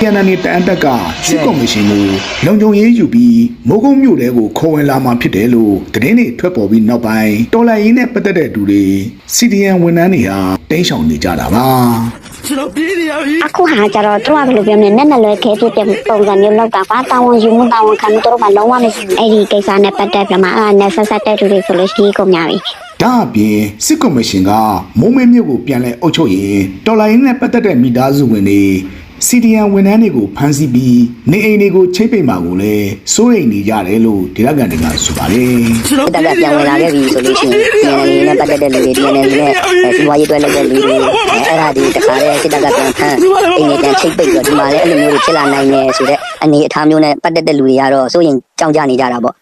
ပြန်နေတန်တက်ကစစ်ကော်မရှင်ကိုလုံခြုံရေးယူပြီးမိုးကုံမြို့တဲကိုခေါ်ဝင်လာမှာဖြစ်တယ်လို့သတင်းတွေထွက်ပေါ်ပြီးနောက်ပိုင်းတော်လိုင်းရင်းနဲ့ပတ်သက်တဲ့သူတွေစီဒီအန်ဝန်ထမ်းတွေဟာတင်းရှောင်နေကြတာပါ အခုဟာကျတော့သူကဘယ်လိုပြောမလဲနဲ့နဲ့လွယ်ခဲဖြစ်တဲ့ပုံစံမျိုးလောက်တာကွာတာဝန်ယူမှုတာဝန်ခံမှုတို့ကလုံးဝမရှိဘူးအဲ့ဒီကိစ္စနဲ့ပတ်သက်ပြီးမှအဲ့ဒါနဲ့ဆက်ဆက်တဲ့သူတွေဆိုလို့ရှိရင်ကုန်များပြီဒါအပြင်စစ်ကော်မရှင်ကမုံမဲမြို့ကိုပြန်လဲအုပ်ချုပ်ရင်တော်လိုင်းရင်းနဲ့ပတ်သက်တဲ့မိသားစုဝင်တွေ စီဒီအန်ဝန်ထမ်းတွေကိုဖမ်းဆီးပြီးနေအိမ်တွေကိုချိတ်ပိတ်မှာကိုလည်းစိုးရိမ်နေကြတယ်လို့ဒေသခံတွေကဆိုပါတယ်စစ်တပ်ကပြန်ဝင်လာခဲ့ပြီဆိုလို့ရှိရင်ဒီနဲ့ပတ်သက်တဲ့လူတွေဒီနဲ့နဲ့စီးပွားရေးတွဲလုပ်တဲ့လူတွေအဲ့ဒါဒီတခါလေစစ်တပ်ကပြန်ဖမ်းအိမ်နဲ့ပြန်ချိတ်ပိတ်တော့ဒီမှာလည်းအဲ့လိုမျိုးတွေဖြစ်လာနိုင်တယ်ဆိုတော့အနေအထားမျိုးနဲ့ပတ်သက်တဲ့လူတွေကတော့စိုးရင်ကြောက်ကြနေကြတာပေါ့